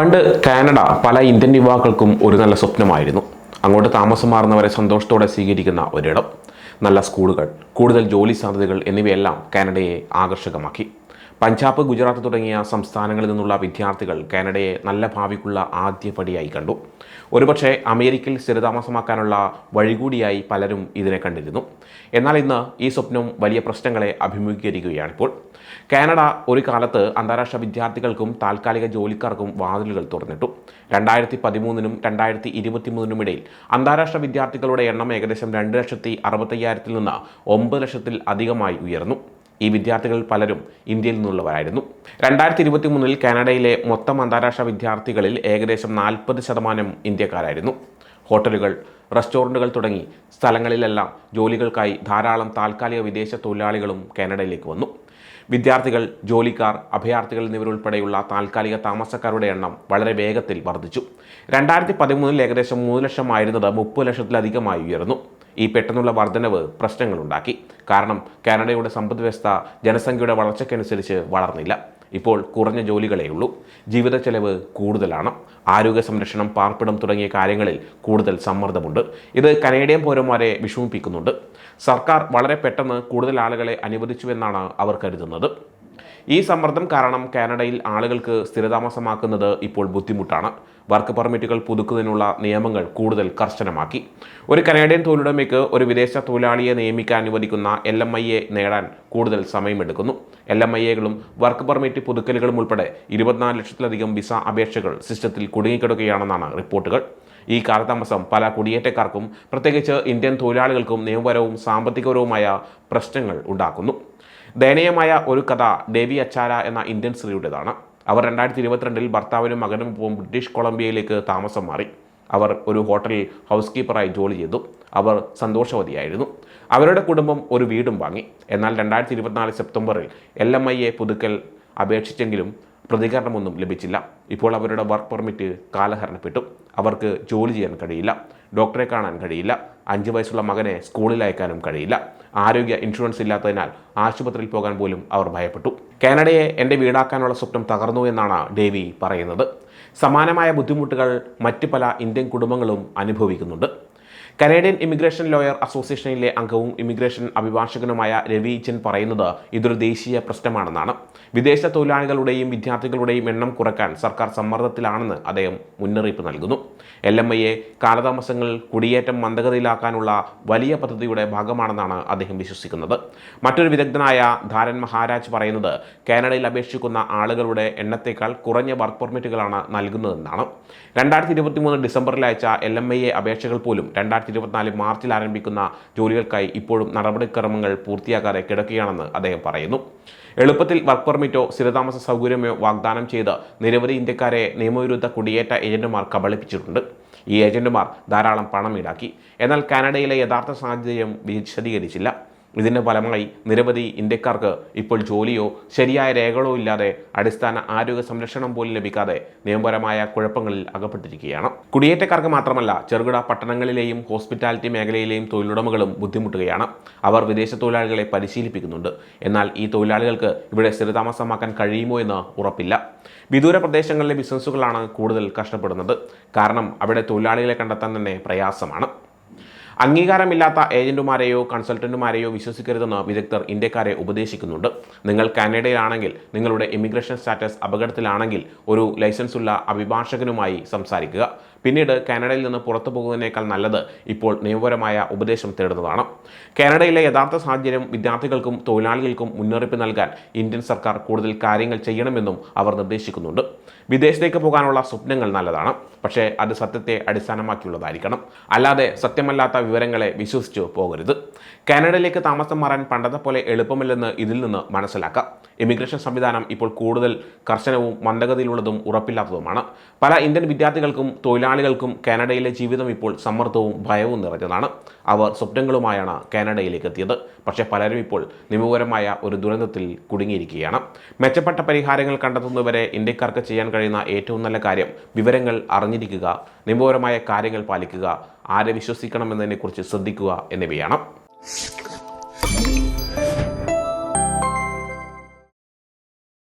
പണ്ട് കാനഡ പല ഇന്ത്യൻ യുവാക്കൾക്കും ഒരു നല്ല സ്വപ്നമായിരുന്നു. അങ്ങോട്ട് താമസം മാറുന്നവരെ സന്തോഷത്തോടെ സ്വീകരിക്കുന്ന ഒരിടം. നല്ല സ്കൂളുകൾ കൂടുതൽ ജോലി സാധ്യതകൾ എന്നിവയെല്ലാം കാനഡയെ ആകർഷകമാക്കി. പഞ്ചാബ് ഗുജറാത്ത് തുടങ്ങിയ സംസ്ഥാനങ്ങളിൽ നിന്നുള്ള വിദ്യാർത്ഥികൾ കാനഡയെ നല്ല ഭാവിക്കുള്ള ആദ്യ പടിയായി കണ്ടു. ഒരുപക്ഷെ അമേരിക്കയിൽ സ്ഥിരതാമസമാക്കാനുള്ള വഴികൂടിയായി പലരും ഇതിനെ കണ്ടിരുന്നു. എന്നാൽ ഇന്ന് ഈ സ്വപ്നം വലിയ പ്രശ്നങ്ങളെ അഭിമുഖീകരിക്കുകയാണിപ്പോൾ. കാനഡ ഒരു കാലത്ത് അന്താരാഷ്ട്ര വിദ്യാർത്ഥികൾക്കും താൽക്കാലിക ജോലിക്കാർക്കും വാതിലുകൾ തുറന്നിട്ടു. രണ്ടായിരത്തി പതിമൂന്നിനും രണ്ടായിരത്തി ഇരുപത്തിമൂന്നിനും ഇടയിൽ അന്താരാഷ്ട്ര വിദ്യാർത്ഥികളുടെ എണ്ണം ഏകദേശം രണ്ട് ലക്ഷത്തി അറുപത്തയ്യായിരത്തിൽ നിന്ന് ഒമ്പത് ലക്ഷത്തിൽ അധികമായി ഉയർന്നു. ഈ വിദ്യാർത്ഥികളിൽ പലരും ഇന്ത്യയിൽ നിന്നുള്ളവരായിരുന്നു. രണ്ടായിരത്തി ഇരുപത്തി മൂന്നിൽ കാനഡയിലെ മൊത്തം അന്താരാഷ്ട്ര വിദ്യാർത്ഥികളിൽ ഏകദേശം നാൽപ്പത് ശതമാനം ഇന്ത്യക്കാരായിരുന്നു. ഹോട്ടലുകൾ റെസ്റ്റോറന്റുകൾ തുടങ്ങി സ്ഥലങ്ങളിലെല്ലാം ജോലികൾക്കായി ധാരാളം താൽക്കാലിക വിദേശ തൊഴിലാളികളും കാനഡയിലേക്ക് വന്നു. വിദ്യാർത്ഥികൾ ജോലിക്കാർ അഭയാർത്ഥികൾ എന്നിവരുൾപ്പെടെയുള്ള താൽക്കാലിക താമസക്കാരുടെ എണ്ണം വളരെ വേഗത്തിൽ വർദ്ധിച്ചു. രണ്ടായിരത്തി പതിമൂന്നിൽ ഏകദേശം മൂന്ന് ലക്ഷമായിരുന്നത് മുപ്പത് ലക്ഷത്തിലധികമായി ഉയർന്നു. ഈ പെട്ടെന്നുള്ള വർധനവ് പ്രശ്നങ്ങളുണ്ടാക്കി. കാരണം കാനഡയുടെ സമ്പദ് വ്യവസ്ഥ ജനസംഖ്യയുടെ വളർച്ചയ്ക്കനുസരിച്ച് വളർന്നില്ല. ഇപ്പോൾ കുറഞ്ഞ ജോലികളേ ഉള്ളൂ. ജീവിത ചെലവ് കൂടുതലാണ്. ആരോഗ്യ സംരക്ഷണം പാർപ്പിടം തുടങ്ങിയ കാര്യങ്ങളിൽ കൂടുതൽ സമ്മർദ്ദമുണ്ട്. ഇത് കനേഡിയൻ പൗരന്മാരെ വിഷമിപ്പിക്കുന്നുണ്ട്. സർക്കാർ വളരെ പെട്ടെന്ന് കൂടുതൽ ആളുകളെ അനുവദിച്ചുവെന്നാണ് അവർ കരുതുന്നത്. ഈ സമ്മർദ്ദം കാരണം കാനഡയിൽ ആളുകൾക്ക് സ്ഥിരതാമസമാക്കുന്നത് ഇപ്പോൾ ബുദ്ധിമുട്ടാണ്. വർക്ക് പെർമിറ്റുകൾ പുതുക്കുന്നതിനുള്ള നിയമങ്ങൾ കൂടുതൽ കർശനമാക്കി. ഒരു കനേഡിയൻ തൊഴിലുടമയ്ക്ക് ഒരു വിദേശ തൊഴിലാളിയെ നിയമിക്കാൻ അനുവദിക്കുന്ന എൽ എം ഐ എ നേടാൻ കൂടുതൽ സമയമെടുക്കുന്നു. എൽ എം ഐ എകളും വർക്ക് പെർമിറ്റ് പുതുക്കലുകളും ഉൾപ്പെടെ ഇരുപത്തിനാല് ലക്ഷത്തിലധികം വിസ അപേക്ഷകൾ സിസ്റ്റത്തിൽ കുടുങ്ങിക്കിടക്കുകയാണെന്നാണ് റിപ്പോർട്ടുകൾ. ഈ കാലതാമസം പല കുടിയേറ്റക്കാർക്കും പ്രത്യേകിച്ച് ഇന്ത്യൻ തൊഴിലാളികൾക്കും നിയമപരവും സാമ്പത്തികപരവുമായ പ്രശ്നങ്ങൾ ഉണ്ടാക്കുന്നു. ദയനീയമായ ഒരു കഥ ദേവി അച്ചാര എന്ന ഇന്ത്യൻ സ്ത്രീയുടേതാണ്. അവർ രണ്ടായിരത്തി ഇരുപത്തിരണ്ടിൽ ഭർത്താവിനും മകനും ബ്രിട്ടീഷ് കൊളംബിയയിലേക്ക് താമസം മാറി. അവർ ഒരു ഹോട്ടലിൽ ഹൗസ് കീപ്പറായി ജോലി ചെയ്തു. അവർ സന്തോഷവതിയായിരുന്നു. അവരുടെ കുടുംബം ഒരു വീടും വാങ്ങി. എന്നാൽ രണ്ടായിരത്തി ഇരുപത്തിനാല് സെപ്റ്റംബറിൽ എൽ എ പുതുക്കൽ അപേക്ഷിച്ചെങ്കിലും പ്രതികരണമൊന്നും ലഭിച്ചില്ല. ഇപ്പോൾ അവരുടെ വർക്ക് പെർമിറ്റ് കാലഹരണപ്പെട്ടു. അവർക്ക് ജോലി ചെയ്യാൻ കഴിയില്ല. ഡോക്ടറെ കാണാൻ കഴിയില്ല. അഞ്ച് വയസ്സുള്ള മകനെ സ്കൂളിൽ അയക്കാനും കഴിയില്ല. ആരോഗ്യ ഇൻഷുറൻസ് ഇല്ലാത്തതിനാൽ ആശുപത്രിയിൽ പോകാൻ പോലും അവർ ഭയപ്പെട്ടു. കാനഡയെ എന്റെ വീടാക്കാനുള്ള സ്വപ്നം തകർന്നു എന്നാണ് ഡേവി പറയുന്നത്. സമാനമായ ബുദ്ധിമുട്ടുകൾ മറ്റ് പല ഇന്ത്യൻ കുടുംബങ്ങളും അനുഭവിക്കുന്നുണ്ട്. കനേഡിയൻ ഇമിഗ്രേഷൻ ലോയർ അസോസിയേഷനിലെ അംഗവും ഇമിഗ്രേഷൻ അഭിഭാഷകനുമായ രവി ചെൻ പറയുന്നത് ഇതൊരു ദേശീയ പ്രശ്നമാണെന്നാണ്. വിദേശ തൊഴിലാളികളുടെയും വിദ്യാർത്ഥികളുടെയും എണ്ണം കുറയ്ക്കാൻ സർക്കാർ സമ്മർദ്ദത്തിലാണെന്ന് അദ്ദേഹം മുന്നറിയിപ്പ് നൽകുന്നു. എൽ എം ഐയെ കാലതാമസങ്ങൾ കുടിയേറ്റം മന്ദഗതിയിലാക്കാനുള്ള വലിയ പദ്ധതിയുടെ ഭാഗമാണെന്നാണ് അദ്ദേഹം വിശ്വസിക്കുന്നത്. മറ്റൊരു വിദഗ്ധനായ ധാരൻ മഹാരാജ് പറയുന്നത് കാനഡയിൽ അപേക്ഷിക്കുന്ന ആളുകളുടെ എണ്ണത്തേക്കാൾ കുറഞ്ഞ വർക്ക് പെർമിറ്റുകളാണ് നൽകുന്നതെന്നാണ്. രണ്ടായിരത്തി ഇരുപത്തി മൂന്ന് ഡിസംബറിൽ അയച്ച എൽ എം ഐ എ അപേക്ഷകൾ പോലും രണ്ടായിരത്തി ഇരുപത്തിനാല് മാർച്ചിൽ ആരംഭിക്കുന്ന ജോലികൾക്കായി ഇപ്പോഴും നടപടിക്രമങ്ങൾ പൂർത്തിയാക്കാതെ കിടക്കുകയാണെന്ന് അദ്ദേഹം പറയുന്നു. എളുപ്പത്തിൽ വർക്ക് പെർമിറ്റോ സ്ഥിരതാമസ സൗകര്യമോ വാഗ്ദാനം ചെയ്ത് നിരവധി ഇന്ത്യക്കാരെ നിയമവിരുദ്ധ കുടിയേറ്റ ഏജന്റുമാർ കബളിപ്പിച്ചിട്ടുണ്ട്. ഈ ഏജന്റുമാർ ധാരാളം പണം ഈടാക്കി. എന്നാൽ കാനഡയിലെ യഥാർത്ഥ സാഹചര്യം വിശദീകരിച്ചില്ല. ഇതിന്റെ ഫലമായി നിരവധി ഇന്ത്യക്കാർക്ക് ഇപ്പോൾ ജോലിയോ ശരിയായ രേഖകളോ ഇല്ലാതെ അടിസ്ഥാന ആരോഗ്യ സംരക്ഷണം പോലും ലഭിക്കാതെ നിയമപരമായ കുഴപ്പങ്ങളിൽ അകപ്പെട്ടിരിക്കുകയാണ്. കുടിയേറ്റക്കാർക്ക് മാത്രമല്ല ചെറുകിട പട്ടണങ്ങളിലെയും ഹോസ്പിറ്റാലിറ്റി മേഖലയിലെയും തൊഴിലുടമകളും ബുദ്ധിമുട്ടുകയാണ്. അവർ വിദേശ തൊഴിലാളികളെ പരിശീലിപ്പിക്കുന്നുണ്ട്. എന്നാൽ ഈ തൊഴിലാളികൾക്ക് ഇവിടെ സ്ഥിരതാമസമാക്കാൻ കഴിയുമോ എന്ന് ഉറപ്പില്ല. വിദൂര പ്രദേശങ്ങളിലെ ബിസിനസ്സുകളാണ് കൂടുതൽ കഷ്ടപ്പെടുന്നത്. കാരണം അവിടെ തൊഴിലാളികളെ കണ്ടെത്താൻ തന്നെ പ്രയാസമാണ്. അംഗീകാരമില്ലാത്ത ഏജന്റുമാരെയോ കൺസൾട്ടന്റുമാരെയോ വിശ്വസിക്കരുതെന്ന് വിദഗ്ധർ ഇന്ത്യക്കാരെ ഉപദേശിക്കുന്നുണ്ട്. നിങ്ങൾ കാനഡയിലാണെങ്കിൽ നിങ്ങളുടെ ഇമിഗ്രേഷൻ സ്റ്റാറ്റസ് അപകടത്തിലാണെങ്കിൽ ഒരു ലൈസൻസ് ഉള്ള അഭിഭാഷകനുമായി സംസാരിക്കുക. പിന്നീട് കാനഡയിൽ നിന്ന് പുറത്തു പോകുന്നതിനേക്കാൾ നല്ലത് ഇപ്പോൾ നിയമപരമായ ഉപദേശം തേടുന്നതാണ്. കാനഡയിലെ യഥാർത്ഥ സാഹചര്യം വിദ്യാർത്ഥികൾക്കും തൊഴിലാളികൾക്കും മുന്നറിയിപ്പ് നൽകാൻ ഇന്ത്യൻ സർക്കാർ കൂടുതൽ കാര്യങ്ങൾ ചെയ്യണമെന്നും അവർ നിർദ്ദേശിക്കുന്നുണ്ട്. വിദേശത്തേക്ക് പോകാനുള്ള സ്വപ്നങ്ങൾ നല്ലതാണ്. പക്ഷേ അത് സത്യത്തെ അടിസ്ഥാനമാക്കിയുള്ളതായിരിക്കണം. അല്ലാതെ സത്യമല്ലാത്ത വിവരങ്ങളെ വിശ്വസിച്ചു പോകരുത്. കാനഡയിലേക്ക് താമസം മാറാൻ പണ്ടത്തെ പോലെ എളുപ്പമില്ലെന്ന് ഇതിൽ നിന്ന് മനസ്സിലാക്കാം. ഇമിഗ്രേഷൻ സംവിധാനം ഇപ്പോൾ കൂടുതൽ കർശനവും മന്ദഗതിയിലുള്ളതും ഉറപ്പില്ലാത്തതുമാണ്. പല ഇന്ത്യൻ വിദ്യാർത്ഥികൾക്കും തൊഴിലാളികൾക്കും കാനഡയിലെ ജീവിതം ഇപ്പോൾ സമ്മർദ്ദവും ഭയവും നിറഞ്ഞതാണ്. അവർ സ്വപ്നങ്ങളുമായാണ് കാനഡയിലേക്ക് എത്തിയത് പക്ഷേ പലരും ഇപ്പോൾ നിയമപരമായ ഒരു ദുരന്തത്തിൽ കുടുങ്ങിയിരിക്കുകയാണ്. മെച്ചപ്പെട്ട പരിഹാരങ്ങൾ കണ്ടെത്തുന്നവരെ ഇന്ത്യക്കാർക്ക് ചെയ്യാൻ കഴിയുന്ന ഏറ്റവും നല്ല കാര്യം വിവരങ്ങൾ അറിഞ്ഞിരിക്കുക നിയമപരമായ കാര്യങ്ങൾ പാലിക്കുക ആരെ വിശ്വസിക്കണം എന്നതിനെക്കുറിച്ച് ശ്രദ്ധിക്കുക എന്നിവയാണ്.